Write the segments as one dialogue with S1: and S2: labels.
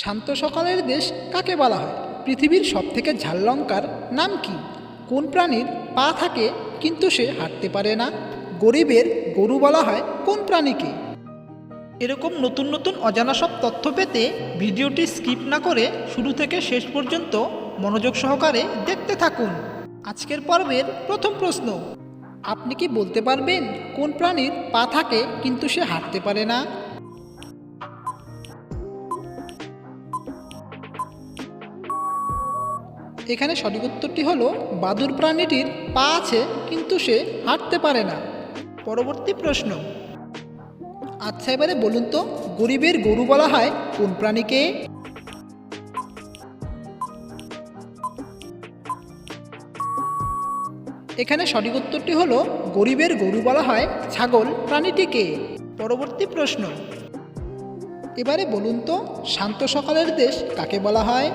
S1: শান্ত সকালের দেশ কাকে বলা হয়? পৃথিবীর সবথেকে ঝাললঙ্কার নাম কি? কোন প্রাণীর পা থাকে কিন্তু সে হাঁটতে পারে না? গরিবের গরু বলা হয় কোন প্রাণীকে? এরকম নতুন নতুন অজানা সব তথ্য পেতে ভিডিওটি স্কিপ না করে শুরু থেকে শেষ পর্যন্ত মনোযোগ সহকারে দেখতে থাকুন। আজকের পর্বের প্রথম প্রশ্ন, আপনি কি বলতে পারবেন কোন প্রাণীর পা থাকে কিন্তু সে হাঁটতে পারে না? এখানে সঠিক উত্তরটি হলো, বাদুর প্রাণীটির পা আছে, কিন্তু সে হাঁটতে পারে না। পরবর্তী প্রশ্ন। আচ্ছা এবারে বলুন তো, গরিবের গরু বলা হয় কোন প্রাণীকে? এখানে সঠিক উত্তরটি হলো, গরিবের গরু বলা হয় ছাগল। প্রাণীটিকে পরবর্তী প্রশ্ন। এবারে বলুন তো, শান্ত সকালের দেশ কাকে বলা হয়?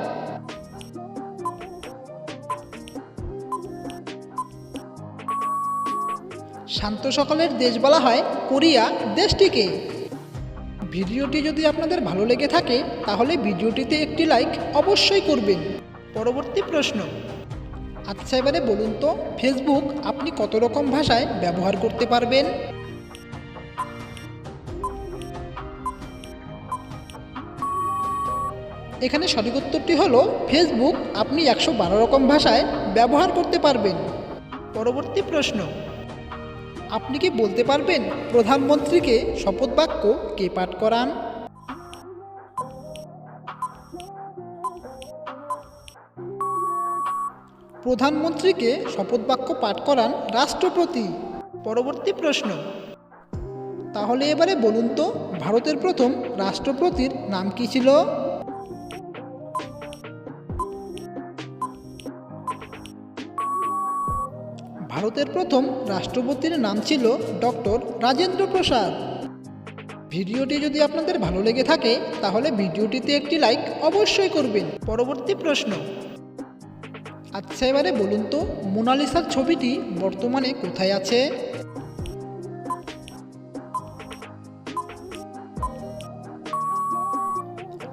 S1: শান্ত সকলের দেশ বলা হয় কোরিয়া দেশটিকে। ভিডিওটি যদি আপনাদের ভালো লেগে থাকে, তাহলে ভিডিওটিতে একটি লাইক অবশ্যই করবেন। পরবর্তী প্রশ্ন। আচ্ছা এবারে বলুন তো ফেসবুক আপনি কত রকম ভাষায় ব্যবহার করতে পারবেন? এখানে সঠিক উত্তরটি হলো ফেসবুক আপনি একশো বারো রকম ভাষায় ব্যবহার করতে পারবেন। পরবর্তী প্রশ্ন। আপনি কি বলতে পারবেন প্রধানমন্ত্রীকে শপথ বাক্য কে পাঠ করান? প্রধানমন্ত্রীকে শপথ বাক্য পাঠ করান রাষ্ট্রপতি। পরবর্তী প্রশ্ন। তাহলে এবারে বলুন তো, ভারতের প্রথম রাষ্ট্রপতির নাম কি ছিল? ভারতের প্রথম রাষ্ট্রপতির নাম ছিল ডক্টর রাজেন্দ্র প্রসাদ। ভিডিওটি যদি আপনাদের ভালো লেগে থাকে, তাহলে ভিডিওটিতে একটি লাইক অবশ্যই করবেন। পরবর্তী প্রশ্ন। আচ্ছা এবারে বলুন তো, মোনালিসার ছবিটি বর্তমানে কোথায় আছে?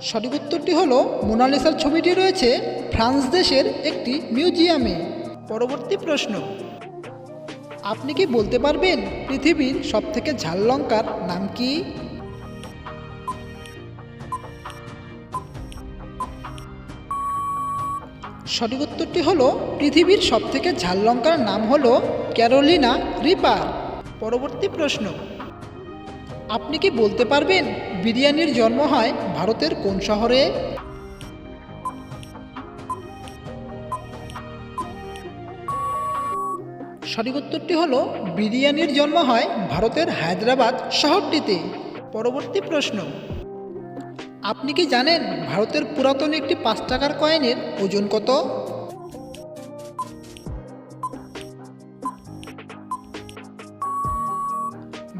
S1: সঠিক উত্তরটি হলো, মোনালিসার ছবিটি রয়েছে ফ্রান্স দেশের একটি মিউজিয়ামে। পরবর্তী প্রশ্ন। আপনি কি বলতে পারবেন পৃথিবীর সবথেকে ঝাল লঙ্কার নাম কি? সঠিক উত্তরটি হলো, পৃথিবীর সবথেকে ঝাল লঙ্কার নাম হলো ক্যারোলিনা রিপার। পরবর্তী প্রশ্ন, আপনি কি বলতে পারবেন বিরিয়ানির জন্ম হয় ভারতের কোন শহরে? সঠিক উত্তরটি হলো, বিরিয়ানির জন্ম হয় ভারতের হায়দ্রাবাদ শহরটিতে। পরবর্তী প্রশ্ন। আপনি কি জানেন ভারতের পুরাতন একটি পাঁচ টাকার কয়েনের ওজন কত?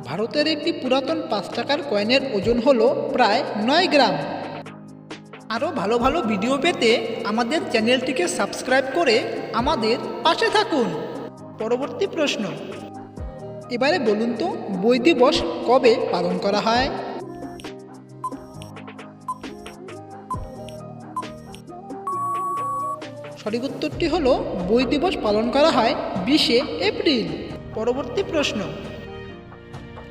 S1: ভারতের একটি পুরাতন পাঁচ টাকার কয়েনের ওজন হল প্রায় নয় গ্রাম। আরও ভালো ভালো ভিডিও পেতে আমাদের চ্যানেলটিকে সাবস্ক্রাইব করে আমাদের পাশে থাকুন। পরবর্তী প্রশ্ন। এবারে বলুন তো, বই দিবস কবে পালন করা হয়? সঠিক উত্তরটি হল, বই দিবস পালন করা হয় বিশে এপ্রিল। পরবর্তী প্রশ্ন।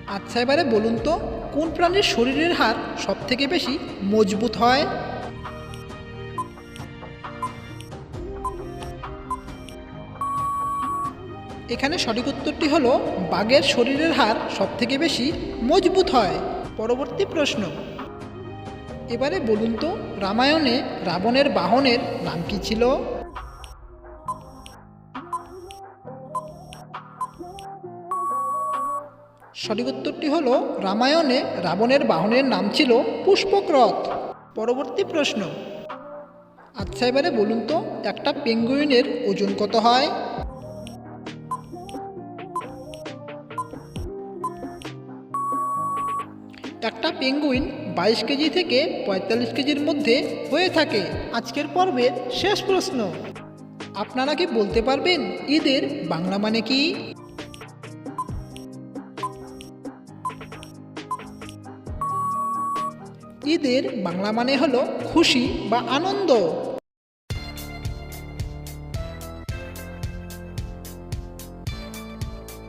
S1: আচ্ছা এবারে বলুন তো, কোন প্রাণীর শরীরের হার সব থেকে বেশি মজবুত হয়? এখানে সঠিক উত্তরটি হলো, বাঘের শরীরের হার সব থেকে বেশি মজবুত হয়। পরবর্তী প্রশ্ন। এবারে বলুন তো, রামায়ণে রাবণের বাহনের নাম কি ছিল? সঠিক উত্তরটি হলো, রামায়ণে রাবণের বাহনের নাম ছিল পুষ্পক্রথ পরবর্তী প্রশ্ন। আচ্ছা এবারে বলুন তো, একটা পেঙ্গুইনের ওজন কত হয়? একটা পেঙ্গুইন বাইশ কেজি থেকে পঁয়তাল্লিশ কেজির মধ্যে হয়ে থাকে। আজকের পর্বের শেষ প্রশ্ন। আপনারা কি বলতে পারবেন ঈদের বাংলা মানে কি? ঈদের বাংলা মানে হলো খুশি বা আনন্দ।